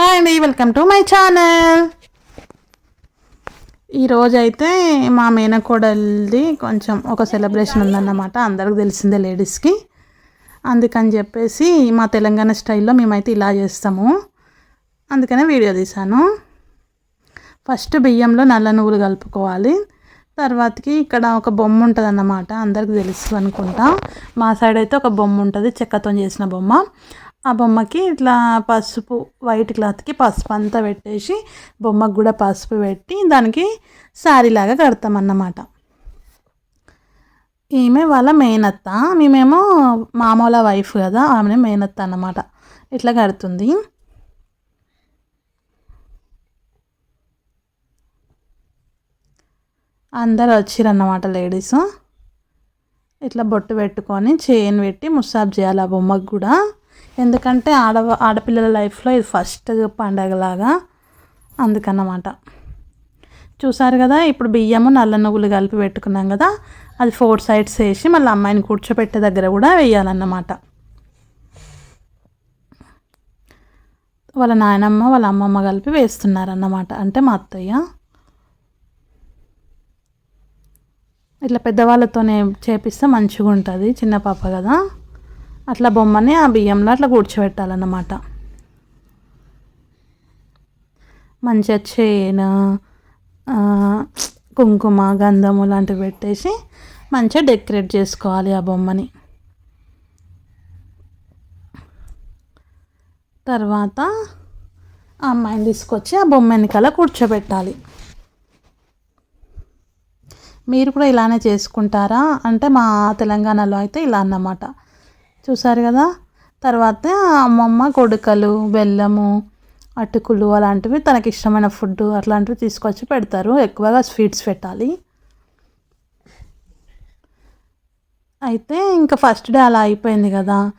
Hi అండి welcome to my channel. ఈరోజైతే మా మేనకోడలిది కొంచెం ఒక సెలబ్రేషన్ ఉందన్నమాట. అందరికి తెలిసిందే లేడీస్కి. అందుకని చెప్పేసి మా తెలంగాణ స్టైల్లో మేమైతే ఇలా చేస్తాము. అందుకనే వీడియో తీశాను. ఫస్ట్ బియ్యంలో నల్ల నువ్వులు కలుపుకోవాలి. తర్వాతకి ఇక్కడ ఒక బొమ్మ ఉంటుంది అన్నమాట అందరికి తెలుసు అనుకుంటా. మా సైడ్ అయితే ఒక బొమ్మ ఉంటుంది చెక్కతో చేసిన బొమ్మ. ఆ బొమ్మకి ఇట్లా పసుపు వైట్ క్లాత్కి పసుపు అంతా పెట్టేసి బొమ్మకు కూడా పసుపు పెట్టి దానికి శారీ లాగా కడతామన్నమాట. ఈమె వాళ్ళ మేనత్త. మేమేమో మామూల వైఫ్ కదా ఆమె మేనత్త అన్నమాట. ఇట్లా కడుతుంది. అందరు వచ్చిరన్నమాట లేడీస్ ఇట్లా బొట్టు పెట్టుకొని చైన్ పెట్టి ముసాబ్ చేయాలి ఆ బొమ్మకు కూడా. ఎందుకంటే ఆడ ఆడపిల్లల లైఫ్లో ఇది ఫస్ట్ పండగలాగా అందుకన్నమాట. చూసారు కదా ఇప్పుడు బియ్యము నల్ల నువ్వులు కలిపి పెట్టుకున్నాం కదా అది ఫోర్ సైడ్స్ వేసి మళ్ళీ అమ్మాయిని కూర్చోపెట్టే దగ్గర కూడా వేయాలన్నమాట. వాళ్ళ నాయనమ్మ వాళ్ళ అమ్మమ్మ కలిపి వేస్తున్నారన్నమాట. అంటే మా అత్తయ్య. ఇట్లా పెద్దవాళ్ళతోనే చేపిస్తే మంచిగా ఉంటుంది చిన్న పాప కదా. అట్లా బొమ్మని ఆ బియ్యంలో అట్లా కూర్చోబెట్టాలన్నమాట. మంచిగా చేను కుంకుమ గంధము లాంటివి పెట్టేసి మంచిగా డెకరేట్ చేసుకోవాలి ఆ బొమ్మని. తర్వాత ఆ అమ్మాయిని తీసుకొచ్చి ఆ బొమ్మ వెనకాల కూర్చోబెట్టాలి. మీరు కూడా ఇలానే చేసుకుంటారా? అంటే మా తెలంగాణలో అయితే ఇలా అన్నమాట. చూసారు కదా? తర్వాత అమ్మమ్మ కొడుకలు బెల్లము అటుకులు అలాంటివి తనకి ఇష్టమైన ఫుడ్ అట్లాంటివి తీసుకొచ్చి పెడతారు. ఎక్కువగా స్వీట్స్ పెట్టాలి. అయితే ఇంకా ఫస్ట్ డే అలా అయిపోయింది కదా.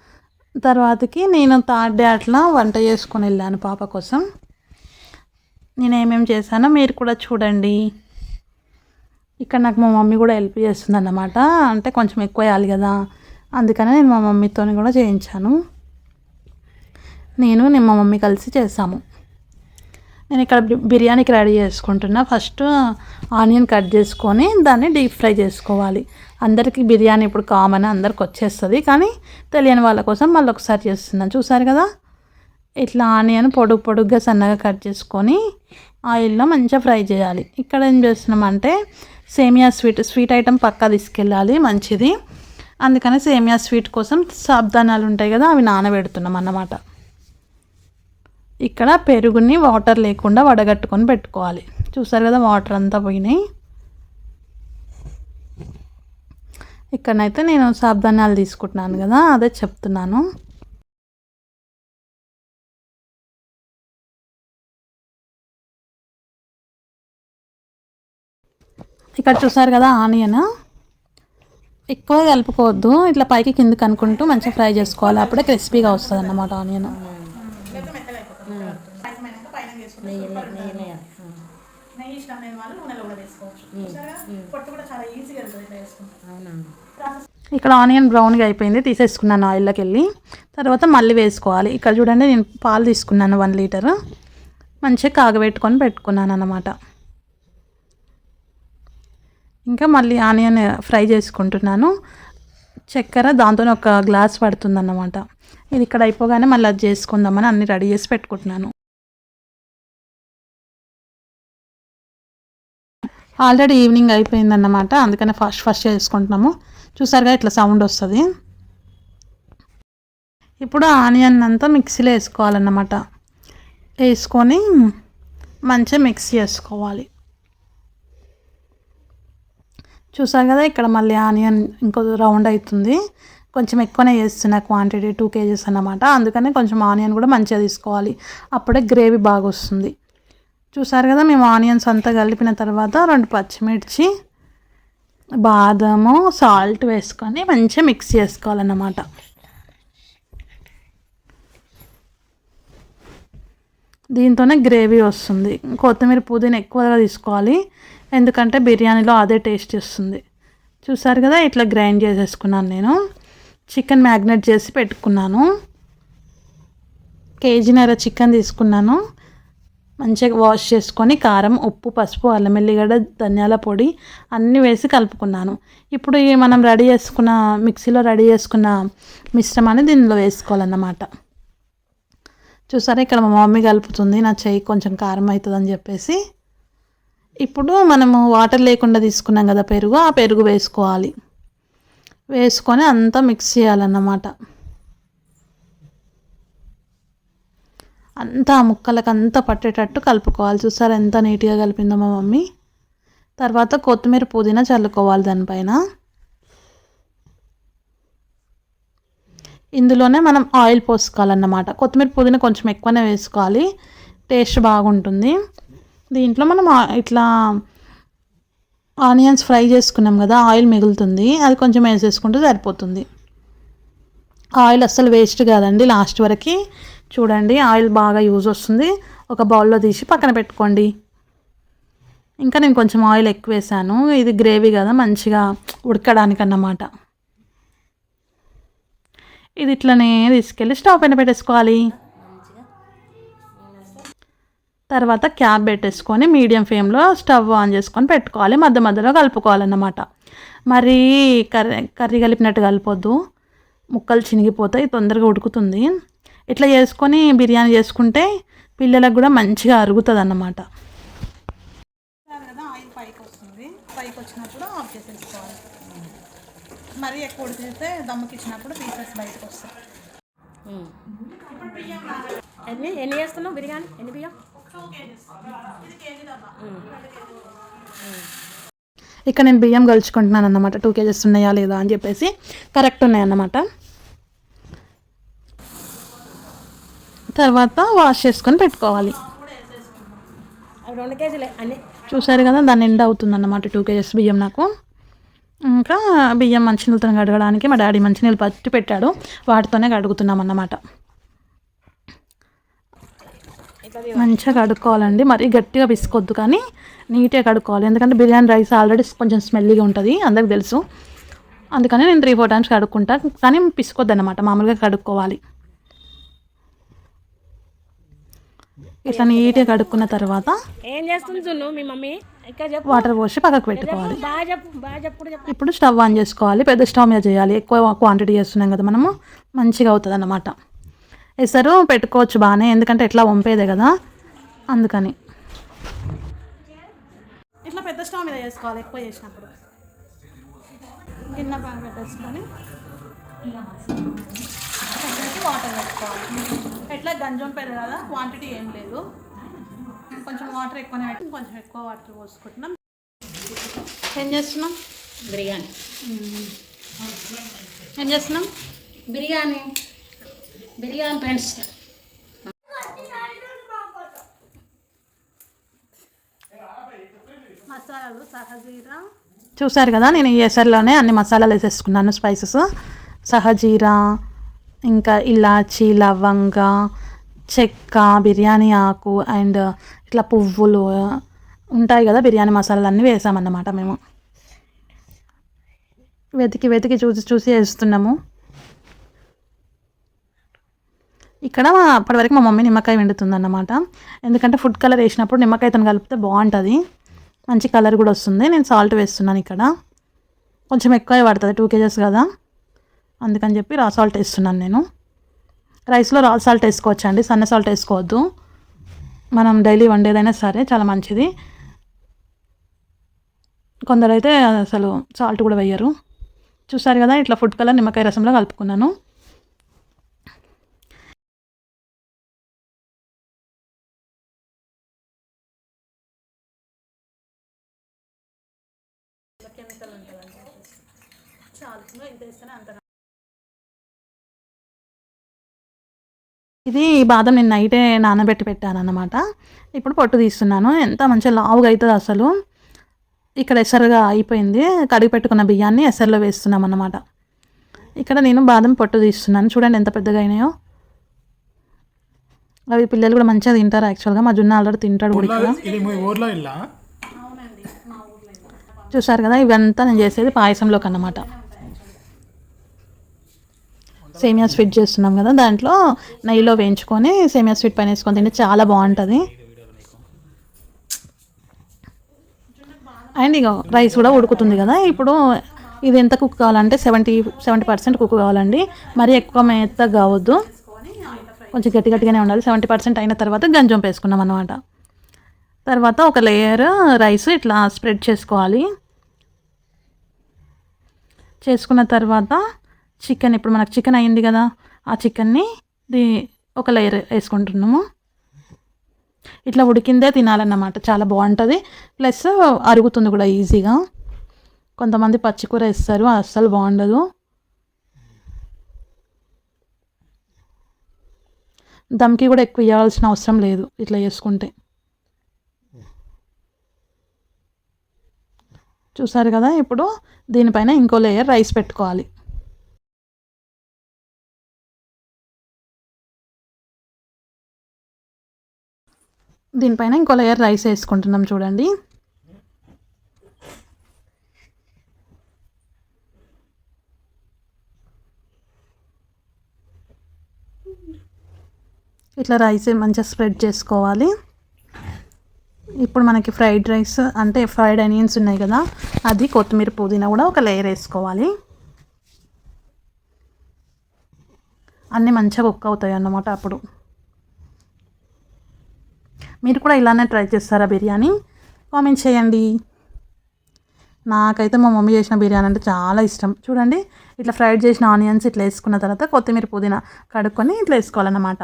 తర్వాతకి నేను థర్డ్ డే అట్లా వంట చేసుకొని వెళ్ళాను పాప కోసం. నేను ఏమేమి చేశానో మీరు కూడా చూడండి. ఇక్కడ నాకు మా మమ్మీ కూడా హెల్ప్ చేస్తుంది అన్నమాట అంటే కొంచెం ఎక్కువ వేయాలి కదా. అందుకనే నేను మా మమ్మీతో కూడా చేయించాను. నేను నేను మా మమ్మీ కలిసి చేసాము. నేను ఇక్కడ బిర్యానీకి రెడీ చేసుకుంటున్నా. ఫస్ట్ ఆనియన్ కట్ చేసుకొని దాన్ని డీప్ ఫ్రై చేసుకోవాలి. అందరికీ బిర్యానీ ఇప్పుడు కామన్ అందరికి వచ్చేస్తుంది. కానీ తెలియని వాళ్ళ కోసం మళ్ళీ ఒకసారి చేస్తున్నాను. చూసారు కదా? ఇట్లా ఆనియన్ పొడుగు పొడుగ్గా సన్నగా కట్ చేసుకొని ఆయిల్లో మంచిగా ఫ్రై చేయాలి. ఇక్కడ ఏం చేస్తున్నామంటే సేమియా స్వీట్ స్వీట్ ఐటెం పక్కా తీసుకెళ్ళాలి. మంచిది. అందుకని సేమియా స్వీట్ కోసం సాబ్దానాలు ఉంటాయి కదా అవి నానబెడుతున్నాం అన్నమాట. ఇక్కడ పెరుగుని వాటర్ లేకుండా వడగట్టుకొని పెట్టుకోవాలి. చూసారు కదా వాటర్ అంతా పోయినాయి. ఇక్కడనైతే నేను సాబ్దానాలు తీసుకుంటున్నాను కదా అదే చెప్తున్నాను. ఇక్కడ చూసారు కదా ఆనియన్. ఎక్కువ కలుపుకోవద్దు. ఇట్లా పైకి కిందకి అనుకుంటూ మంచిగా ఫ్రై చేసుకోవాలి. అప్పుడే క్రిస్పీగా వస్తుంది అన్నమాట ఆనియన్ ఇక్కడ ఆనియన్ బ్రౌన్గా అయిపోయింది. తీసేసుకున్నాను ఆయిల్లోకి వెళ్ళి తర్వాత మళ్ళీ వేసుకోవాలి. ఇక్కడ చూడండి నేను పాలు తీసుకున్నాను వన్ లీటర్. మంచిగా కాగబెట్టుకొని పెట్టుకున్నాను అన్నమాట ఇంకా మళ్ళీ ఆనియన్ ఫ్రై చేసుకుంటున్నాను. చక్కెర దాంతో ఒక గ్లాస్ పడుతుందన్నమాట. ఇది ఇక్కడ అయిపోగానే మళ్ళీ అది చేసుకుందామని అన్ని రెడీ చేసి పెట్టుకుంటున్నాను. ఆల్రెడీ ఈవినింగ్ అయిపోయిందన్నమాట. అందుకనే ఫస్ట్ ఫస్ట్ చేసుకుంటున్నాము. చూసారుగా ఇట్లా సౌండ్ వస్తుంది. ఇప్పుడు ఆనియన్ అంతా మిక్సీలో వేసుకోవాలన్నమాట. వేసుకొని మంచిగా మిక్స్ చేసుకోవాలి. చూసారు కదా ఇక్కడ మళ్ళీ ఆనియన్ ఇంకో రౌండ్ అవుతుంది కొంచెం ఎక్కువనే వేస్తున్నా క్వాంటిటీ టూ కేజీస్ అన్నమాట. అందుకనే కొంచెం ఆనియన్ కూడా మంచిగా తీసుకోవాలి. అప్పుడే గ్రేవీ బాగా వస్తుంది. చూసారు కదా మేము ఆనియన్స్ అంతా కలిపిన తర్వాత రెండు పచ్చిమిర్చి బాదము సాల్ట్ వేసుకొని మంచిగా మిక్స్ చేసుకోవాలన్నమాట. దీంతోనే గ్రేవీ వస్తుంది. కొత్తిమీర పుదీనా ఎక్కువగా తీసుకోవాలి. ఎందుకంటే బిర్యానీలో అదే టేస్ట్ వస్తుంది చూసారు కదా ఇట్లా గ్రైండ్ చేసేసుకున్నాను నేను. చికెన్ మ్యాగ్నెట్ చేసి పెట్టుకున్నాను. కేజీన్నర చికెన్ తీసుకున్నాను. మంచిగా వాష్ చేసుకొని కారం ఉప్పు పసుపు అల్లం ఎల్లిగడ్డ ధనియాల పొడి అన్నీ వేసి కలుపుకున్నాను. ఇప్పుడు ఈ మనం రెడీ చేసుకున్న మిక్సీలో రెడీ చేసుకున్న మిశ్రమాన్ని దీనిలో వేసుకోవాలన్నమాట. చూసారా ఇక్కడ మా మమ్మీ కలుపుతుంది నా చెయ్యి కొంచెం కారం అవుతుందని చెప్పేసి. ఇప్పుడు మనము వాటర్ లేకుండా తీసుకున్నాం కదా పెరుగు ఆ పెరుగు వేసుకోవాలి. వేసుకొని అంతా మిక్స్ చేయాలన్నమాట. అంతా ఆ ముక్కలకు అంతా పట్టేటట్టు కలుపుకోవాలి. చూసారా ఎంత నీట్గా కలిపిందో మా మమ్మీ. తర్వాత కొత్తిమీర పుదీనా చల్లుకోవాలి దానిపైన. ఇందులోనే మనం ఆయిల్ పోసుకోవాలన్నమాట. కొత్తిమీర పుదీనా కొంచెం ఎక్కువనే వేసుకోవాలి. టేస్ట్ బాగుంటుంది. దీంట్లో మనం ఇట్లా ఆనియన్స్ ఫ్రై చేసుకున్నాం కదా ఆయిల్ మిగులుతుంది. అది కొంచెం వేసేసుకుంటే సరిపోతుంది. ఆయిల్ అస్సలు వేస్ట్ కాదండి లాస్ట్ వరకు. చూడండి ఆయిల్ బాగా యూజ్ వస్తుంది. ఒక బౌల్లో తీసి పక్కన పెట్టుకోండి. ఇంకా నేను కొంచెం ఆయిల్ ఎక్కువ వేసాను. ఇది గ్రేవీ కదా మంచిగా ఉడకడానికి అన్నమాట ఇది ఇట్లనే తీసుకెళ్ళి స్టవ్ పైన పెట్టేసుకోవాలి. తర్వాత క్యాప్ పెట్టేసుకొని మీడియం ఫ్లేమ్లో స్టవ్ ఆన్ చేసుకొని పెట్టుకోవాలి. మధ్య మధ్యలో కలుపుకోవాలన్నమాట. మరి కర్రీ కర్రీ కలిపినట్టు కలిపొద్దు. ముక్కలు చినిగిపోతాయి తొందరగా ఉడుకుతుంది. ఇట్లా చేసుకొని బిర్యానీ చేసుకుంటే పిల్లలకు కూడా మంచిగా అరుగుతుంది అన్నమాట కదా ఆయిల్ పైకి వస్తుంది పైకి వచ్చినప్పుడు ఆఫ్ చేసేసుకోవాలి మరీ ఎక్కువ ఉడికితే దమ్ముకి ఇచ్చినప్పుడు పీసెస్ బయటకు వస్తాయి. ఎన్ని ఎన్ని చేస్తున్నావు బిర్యానీ? ఎన్ని బియ్యం? ఇక్కడ నేను బియ్యం కలుచుకుంటున్నాను అన్నమాట టూ కేజెస్ ఉన్నాయా లేదా అని చెప్పేసి కరెక్ట్ ఉన్నాయన్నమాట. తర్వాత వాష్ చేసుకొని పెట్టుకోవాలి. రెండు కేజీలే అన్ని. చూసారు కదా దాని నిండా అవుతుంది అన్నమాట టూ కేజెస్ బియ్యం నాకు. ఇంకా బియ్యం మంచినీళ్ళతో కడగడానికి మా డాడీ మంచినీళ్ళు పట్టి పెట్టాడు. వాటితోనే కడుగుతున్నాం అన్నమాట మంచిగా కడుక్కోవాలండి. మరీ గట్టిగా పిసుకోవద్దు కానీ నీట్గా కడుక్కోవాలి. ఎందుకంటే బిర్యానీ రైస్ ఆల్రెడీ కొంచెం స్మెల్లీగా ఉంటుంది అందరికి తెలుసు. అందుకని నేను త్రీ ఫోర్ టైమ్స్ కడుక్కుంటా. కానీ పిసుకోవద్దు అనమాట మామూలుగా కడుక్కోవాలి. ఇట్లా నీట్గా కడుక్కున్న తర్వాత ఏం చేస్తుంది మీ మమ్మీ? వాటర్ పోసి పక్కకు పెట్టుకోవాలి. బాగా బాగా ఇప్పుడు స్టవ్ ఆన్ చేసుకోవాలి. పెద్ద స్టవ్ మీద చేయాలి. ఎక్కువ క్వాంటిటీ చేస్తున్నాం కదా మనము. మంచిగా అవుతుంది అన్నమాట ఎసరు పెట్టుకోవచ్చు బాగానే ఎందుకంటే ఎట్లా వంపేదే కదా. అందుకని. ఇట్లా పెద్ద స్టవ్ మీద చేసుకోవాలి ఎక్కువ చేసినప్పుడు. గిన్నె పైన పెట్టేసుకొని వాటర్ పెట్టుకోవాలి. ఎట్లా గంజం పెరుగు కదా క్వాంటిటీ ఏం లేదు. కొంచెం వాటర్ ఎక్కువనే పెట్టి కొంచెం ఎక్కువ వాటర్ పోసుకుంటున్నాం. ఏం చేస్తున్నాం? బిర్యానీ. ఏం చేస్తున్నాం? బిర్యానీ. బిర్యానీ ఫ్రెండ్స్. మసాలాలు సహజీరా. చూసారు కదా నేను ఈ ఎసర్లోనే అన్ని మసాలాలు వేసేసుకున్నాను స్పైసెస్. సహజీరా ఇంకా ఇలాచి లవంగ చెక్క బిర్యానీ ఆకు అండ్ ఇట్లా పువ్వులు ఉంటాయి కదా బిర్యానీ మసాలాలు అన్నీ వేసామన్నమాట మేము. వెతికి వెతికి చూసి చూసి వేస్తున్నాము. ఇక్కడ అప్పటివరకు మా మమ్మీ నిమ్మకాయ వండుతుంది అన్నమాట ఎందుకంటే ఫుడ్ కలర్ వేసినప్పుడు నిమ్మకాయతో కలిపితే బాగుంటుంది. మంచి కలర్ కూడా వస్తుంది. నేను సాల్ట్ వేస్తున్నాను ఇక్కడ. కొంచెం ఎక్కువ పడుతుంది టూ కేజెస్ కదా. అందుకని చెప్పి రా సాల్ట్ వేస్తున్నాను నేను. రైస్లో రా సాల్ట్ వేసుకోవచ్చండి. సన్న సాల్ట్ వేసుకోవద్దు. మనం డైలీ వండేదైనా సరే చాలా మంచిది. కొందరైతే అసలు సాల్ట్ కూడా వేయరు. చూసారు కదా ఇట్లా ఫుడ్ కలర్ నిమ్మకాయ రసంలో కలుపుకున్నాను. ఇది బాదం నేను నైటే నానబెట్టి పెట్టాను అన్నమాట ఇప్పుడు పొట్టు తీస్తున్నాను. ఎంత మంచిగా లావుగా అవుతుంది అసలు. ఇక్కడ ఎసరుగా అయిపోయింది. కడిగి పెట్టుకున్న బియ్యాన్ని ఎసరులో వేస్తున్నాం అన్నమాట ఇక్కడ నేను బాదం పొట్టు తీస్తున్నాను. చూడండి ఎంత పెద్దగా అయినాయో అవి పిల్లలు కూడా మంచిగా తింటారు యాక్చువల్గా. మా జున్న ఆల్రెడీ తింటాడు కూడా చూసారు కదా ఇవంతా నేను చేసేది పాయసంలోకి అన్నమాట సేమియా స్వీట్ చేస్తున్నాం కదా దాంట్లో నెయ్యిలో వేయించుకొని సేమియా స్వీట్ పైన వేసుకొని తింటే చాలా బాగుంటుంది. అండ్ ఇక రైస్ కూడా ఉడుకుతుంది కదా ఇప్పుడు ఇది ఎంత కుక్ కావాలంటే సెవెంటీ సెవెంటీ పర్సెంట్ కుక్ కావాలండి. మరీ ఎక్కువ మేత కావద్దు. కొంచెం గట్టి గట్టిగానే ఉండాలి. సెవెంటీ పర్సెంట్ అయిన తర్వాత గంజం వేసుకున్నాం అనమాట తర్వాత ఒక లేయర్ రైస్ ఇట్లా స్ప్రెడ్ చేసుకోవాలి. చేసుకున్న తర్వాత చికెన్ ఇప్పుడు మనకు చికెన్ అయింది కదా ఆ చికెన్ని ఒక లేయర్ వేసుకుంటున్నాము. ఇట్లా ఉడికిందే తినాలన్నమాట చాలా బాగుంటుంది. ప్లస్ అరుగుతుంది కూడా ఈజీగా. కొంతమంది పచ్చికూర వేస్తారు అస్సలు బాగుండదు. దమ్కి కూడా ఎక్కువ ఇవ్వాల్సిన అవసరం లేదు ఇట్లా చేసుకుంటే. చూసారు కదా ఇప్పుడు దీనిపైన ఇంకో లేయర్ రైస్ పెట్టుకోవాలి. దీనిపైన ఇంకో లేయర్ రైస్ వేసుకుంటున్నాం చూడండి. ఇట్లా రైస్ మంచిగా స్ప్రెడ్ చేసుకోవాలి. ఇప్పుడు మనకి ఫ్రైడ్ రైస్ అంటే ఫ్రైడ్ ఆనియన్స్ ఉన్నాయి కదా అది కొత్తిమీర పుదీనా కూడా ఒక లేయర్ వేసుకోవాలి. అన్నీ మంచిగా కుక్ అవుతాయి అన్నమాట అప్పుడు. మీరు కూడా ఇలానే ట్రై చేస్తారా బిర్యానీ? కామెంట్ చేయండి. నాకైతే మా మమ్మీ చేసిన బిర్యానీ అంటే చాలా ఇష్టం. చూడండి ఇట్లా ఫ్రైడ్ చేసిన ఆనియన్స్ ఇట్లా వేసుకున్న తర్వాత కొత్తిమీర పుదీనా కడుక్కొని ఇట్లా వేసుకోవాలన్నమాట.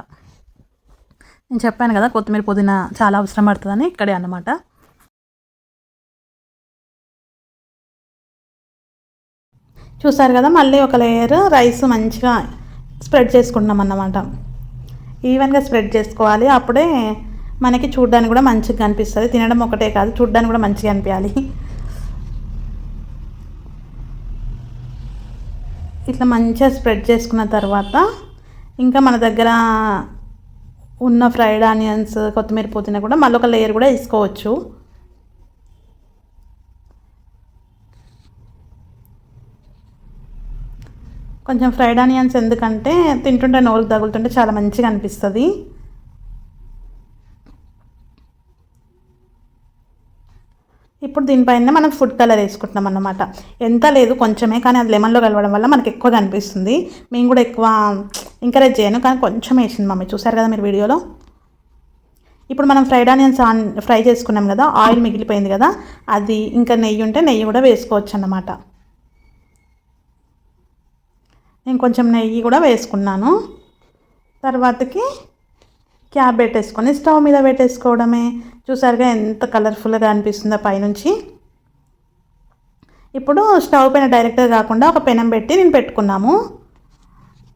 నేను చెప్పాను కదా కొత్తిమీర పుదీనా చాలా అవసరం పడుతుందని ఇక్కడే అన్నమాట. చూసారు కదా మళ్ళీ ఒక లేయర్ రైస్ మంచిగా స్ప్రెడ్ చేసుకుంటున్నాం అన్నమాట ఈవెన్గా స్ప్రెడ్ చేసుకోవాలి. అప్పుడే మనకి చూడడానికి కూడా మంచిగా కనిపిస్తుంది. తినడం ఒకటే కాదు చూడడానికి కూడా మంచిగా అనిపించాలి ఇట్లా మంచిగా స్ప్రెడ్ చేసుకున్న తర్వాత ఇంకా మన దగ్గర ఉన్న ఫ్రైడ్ ఆనియన్స్ కొత్తిమీర పుదీనా కూడా మళ్ళీ ఒక లేయర్ కూడా వేసుకోవచ్చు. కొంచెం ఫ్రైడ్ ఆనియన్స్ ఎందుకంటే తింటుంటే నోరు తగులుతుంటే చాలా మంచిగా అనిపిస్తుంది. ఇప్పుడు దీనిపైన మనం ఫుడ్ కలర్ వేసుకుంటున్నాం అన్నమాట. ఎంత లేదు కొంచెమే కానీ అది లెమన్లో కలవడం వల్ల మనకి ఎక్కువ కనిపిస్తుంది. మేము కూడా ఎక్కువ ఎంకరేజ్ చేయను కానీ కొంచెం వేసింది మమ్మీ. చూసారు కదా మీరు వీడియోలో? ఇప్పుడు మనం ఫ్రైడ్ ఆనియన్స్ ఆన్ ఫ్రై చేసుకున్నాం కదా ఆయిల్ మిగిలిపోయింది కదా అది ఇంకా నెయ్యి ఉంటే నెయ్యి కూడా వేసుకోవచ్చు అన్నమాట. నేను కొంచెం నెయ్యి కూడా వేసుకున్నాను. తర్వాతకి క్యాప్ పెట్టేసుకొని స్టవ్ మీద పెట్టేసుకోవడమే. చూసారుగా ఎంత కలర్ఫుల్గా అనిపిస్తుందో పైనుంచి. ఇప్పుడు స్టవ్ పైన డైరెక్ట్గా కాకుండా ఒక పెనం పెట్టి నేను పెట్టుకున్నాము.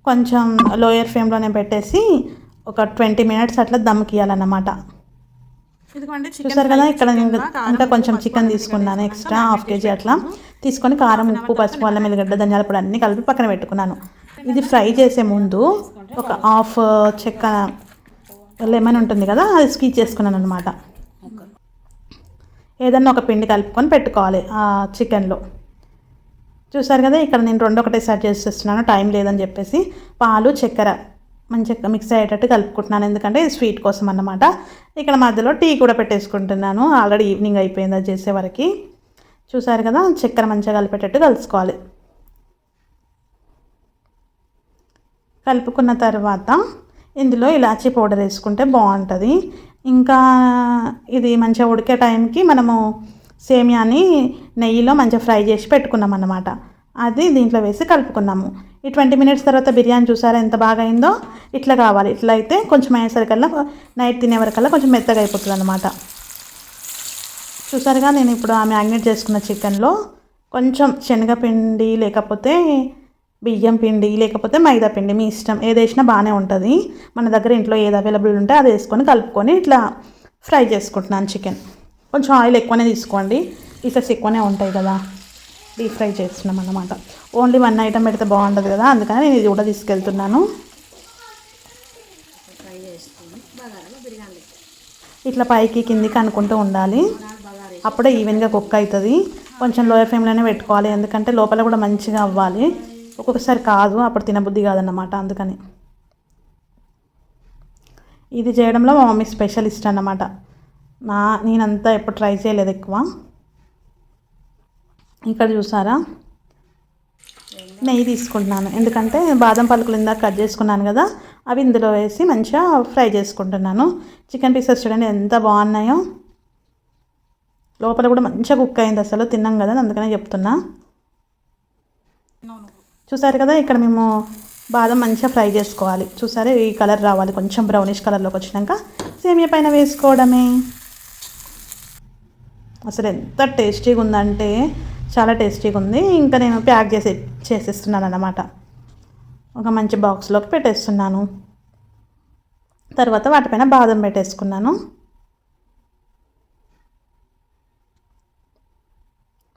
కొంచెం లోయర్ ఫ్లేమ్లోనే పెట్టేసి ఒక ట్వంటీ మినిట్స్ అట్లా దమ్కి ఇవ్వాలన్నమాట చూసారు కదా ఇక్కడ నేను ఇంకా కొంచెం చికెన్ తీసుకున్నాను ఎక్స్ట్రా హాఫ్ కేజీ అట్లా. తీసుకొని కారం ఉప్పు పసుపు అల్లం ఎల్లిగడ్డ ధనియాల పొడి అన్నీ కలిపి పక్కన పెట్టుకున్నాను. ఇది ఫ్రై చేసే ముందు ఒక హాఫ్ చెక్క లెమన్ ఉంటుంది కదా అది స్కీచ్ చేసుకున్నాను అనమాట ఏదన్నా ఒక పిండి కలుపుకొని పెట్టుకోవాలి ఆ చికెన్లో. చూసారు కదా ఇక్కడ నేను రెండు ఒకటేసారి చేసేస్తున్నాను టైం లేదని చెప్పేసి. పాలు చక్కెర మంచిగా మిక్స్ అయ్యేటట్టు కలుపుకుంటున్నాను ఎందుకంటే స్వీట్ కోసం అన్నమాట. ఇక్కడ మధ్యలో టీ కూడా పెట్టేసుకుంటున్నాను ఆల్రెడీ ఈవినింగ్ అయిపోయింది అది చేసేవరకు చూసారు కదా చక్కెర మంచిగా కలిపేటట్టు కలుసుకోవాలి. కలుపుకున్న తర్వాత ఇందులో ఇలాచీ పౌడర్ వేసుకుంటే బాగుంటుంది. ఇంకా ఇది మంచిగా ఉడికే టైంకి మనము సేమియాని నెయ్యిలో మంచిగా ఫ్రై చేసి పెట్టుకున్నాం అన్నమాట. అది దీంట్లో వేసి కలుపుకున్నాము. ఈ ట్వంటీ మినిట్స్ తర్వాత బిర్యానీ చూసారా ఎంత బాగా అయిందో? ఇట్లా కావాలి. ఇట్లా అయితే కొంచెం అయ్యేసరికల్లా నైట్ తినే వరకల్లా కొంచెం మెత్తగా అయిపోతుంది అనమాట చూసారుగా నేను ఇప్పుడు ఆ మ్యాగ్నేట్ చేసుకున్న చికెన్లో కొంచెం శనగపిండి లేకపోతే బియ్యం పిండి లేకపోతే మైదా పిండి మీ ఇష్టం. ఏది వేసినా బాగానే ఉంటుంది. మన దగ్గర ఇంట్లో ఏది అవైలబుల్ ఉంటే అది వేసుకొని కలుపుకొని ఇట్లా ఫ్రై చేసుకుంటున్నాను చికెన్. కొంచెం ఆయిల్ ఎక్కువనే తీసుకోండి. పీసెస్ ఎక్కువనే ఉంటాయి కదా. డీప్ ఫ్రై చేస్తున్నాం అన్నమాట. ఓన్లీ వన్ ఐటమ్ పెడితే బాగుంటుంది కదా. అందుకని నేను ఇది కూడా తీసుకెళ్తున్నాను. ఇట్లా పైకి కిందికి అనుకుంటూ ఉండాలి. అప్పుడే ఈవెన్గా కుక్ అవుతుంది. కొంచెం లోయర్ ఫ్లేమ్లోనే పెట్టుకోవాలి. ఎందుకంటే లోపల కూడా మంచిగా అవ్వాలి. ఒక్కొక్కసారి కాదు అప్పుడు తినబుద్ధి కాదన్నమాట అందుకని. ఇది చేయడంలో మా మమ్మీ స్పెషలిస్ట్ అన్నమాట. నా నేనంతా ఎప్పుడు ట్రై చేయలేదు ఎక్కువ. ఇక్కడ చూసారా? నెయ్యి తీసుకుంటున్నాను. ఎందుకంటే బాదం పలుకులు ఇందాక కట్ చేసుకున్నాను కదా అవి ఇందులో వేసి మంచిగా ఫ్రై చేసుకుంటున్నాను. చికెన్ పీసెస్ చూడండి ఎంత బాగున్నాయో. లోపల కూడా మంచిగా కుక్ అయింది అసలు తిన్నాం కదా అందుకనే చెప్తున్నా. చూసారు కదా ఇక్కడ మేము బాదం మంచిగా ఫ్రై చేసుకోవాలి. చూసారే ఈ కలర్ రావాలి కొంచెం బ్రౌనిష్ కలర్లోకి వచ్చినాక సేమియా పైన వేసుకోవడమే. అసలు ఎంత టేస్టీగా ఉందంటే చాలా టేస్టీగా ఉంది. ఇంకా నేను ప్యాక్ చేసి చేసేస్తున్నాను అన్నమాట. ఒక మంచి బాక్స్లోకి పెట్టేస్తున్నాను. తర్వాత వాటిపైన బాదం పెట్టేసుకున్నాను.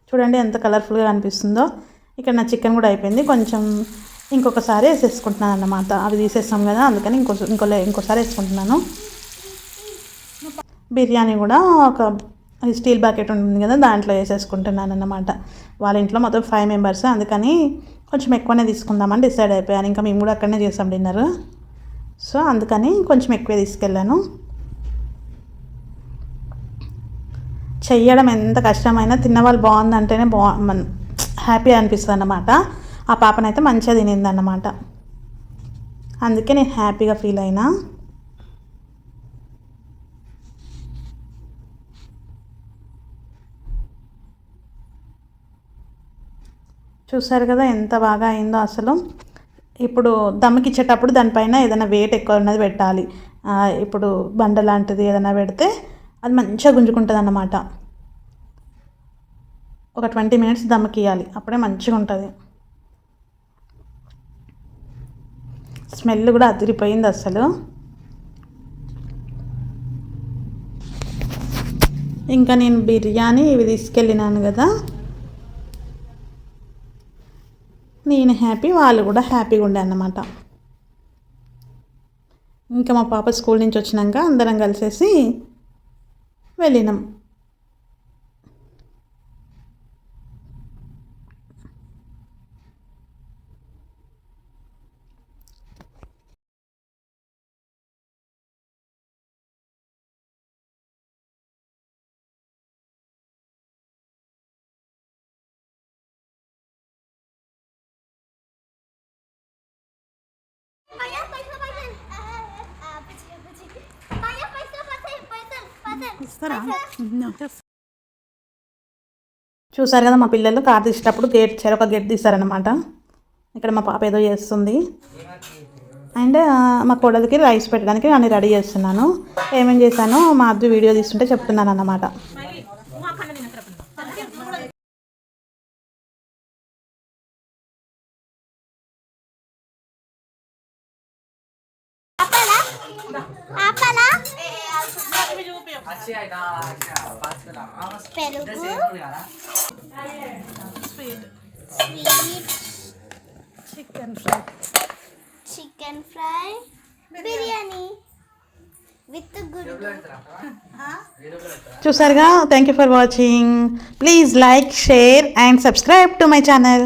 చూడండి ఎంత కలర్ఫుల్గా అనిపిస్తుందో. ఇక్కడ నా చికెన్ కూడా అయిపోయింది. కొంచెం ఇంకొకసారి వేసేసుకుంటున్నాను అన్నమాట అవి తీసేస్తాం కదా అందుకని ఇంకో ఇంకో ఇంకోసారి వేసుకుంటున్నాను. బిర్యానీ కూడా ఒక అది స్టీల్ బకెట్ ఉంటుంది కదా దాంట్లో వేసేసుకుంటున్నాను అన్నమాట వాళ్ళ ఇంట్లో మొత్తం ఫైవ్ మెంబర్స్ అందుకని కొంచెం ఎక్కువనే తీసుకుందామని డిసైడ్ అయిపోయాను. ఇంకా మేము కూడా అక్కడనే చేసాం డిన్నర్. సో అందుకని కొంచెం ఎక్కువే తీసుకెళ్ళాను. చెయ్యడం ఎంత కష్టమైనా తిన్నవాళ్ళు బాగుందంటేనే బా హ్యాపీ అనిపిస్తుంది అన్నమాట ఆ పాపనైతే మంచిగా తినింది అన్నమాట అందుకే నేను హ్యాపీగా ఫీల్ అయినా. చూసారు కదా ఎంత బాగా అయిందో అసలు. ఇప్పుడు దమ్ముకి ఇచ్చేటప్పుడు దానిపైన ఏదైనా వెయిట్ ఎక్కువ ఉన్నది పెట్టాలి. ఇప్పుడు బండ లాంటిది ఏదైనా పెడితే అది మంచిగా గుంజుకుంటుంది అన్నమాట ఒక ట్వంటీ మినిట్స్ దమ్మకియాలి అప్పుడే మంచిగా ఉంటుంది స్మెల్ కూడా అదిరిపోయింది అసలు. ఇంకా నేను బిర్యానీ ఇవి తీసుకెళ్ళినాను కదా. నేను హ్యాపీ వాళ్ళు కూడా హ్యాపీగా ఉండే అన్నమాట. ఇంకా మా పాప స్కూల్ నుంచి వచ్చినాక అందరం కలిసేసి వెళ్ళినాం. ఇస్తారా? చూసారు కదా మా పిల్లలు కార్ తీసేటప్పుడు గేట్ చెరొక గేట్ తీస్తారనమాట ఇక్కడ మా పాప ఏదో చేస్తుంది. అండ్ మా కోడలికి రైస్ పెట్టడానికి నేను రెడీ చేస్తున్నాను. ఏమేం చేశానో మా అద్దు వీడియో తీస్తుంటే చెప్తున్నాను అన్నమాట Apalah? Perugu. Sweet. Chicken fry Chicken fry. Biryani. With gurdu. చూసారుగా thank you for watching please like share and subscribe to my channel